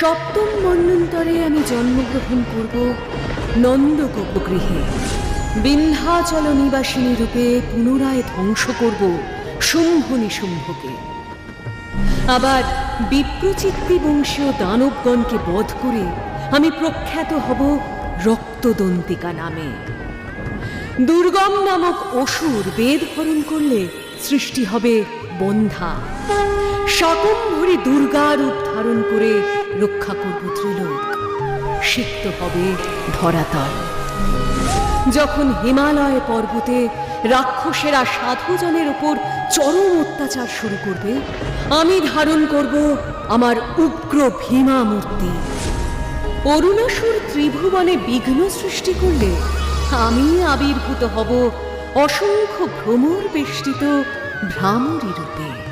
সপ্তম মন্বন্তরে আমি জন্মগ্রহণ করব নন্দগোপ গৃহে। বিন্ধ্যাচল নিবাসিনী রূপে পুনরায় ধ্বংস করব শুম্ভ নিশুম্ভকে আবার বিপ্রচিত্তি বংশীয় দানবগণকে বধ করে আমি প্রখ্যাত হব রক্তদন্তিকা নামে। দুর্গম নামক অসুর বেদ হরণ করলে সৃষ্টি হবে বন্ধা। শাকম্ভরী দুর্গা রূপ ধারণ করে রক্ষা করব ত্রিলোক। সিক্ত হবে ধরাতল। যখন হিমালয় পর্বতে রাক্ষসেরা সাধুজনের ওপর চরম অত্যাচার শুরু করবে, আমি ধারণ করব আমার উগ্র ভীমা মূর্তি অরুণাসুর ত্রিভুবনে বিঘ্ন সৃষ্টি করলে আমি আবির্ভূত হব অসংখ্য ভ্রমর বেষ্টিত ভ্রামরী রূপে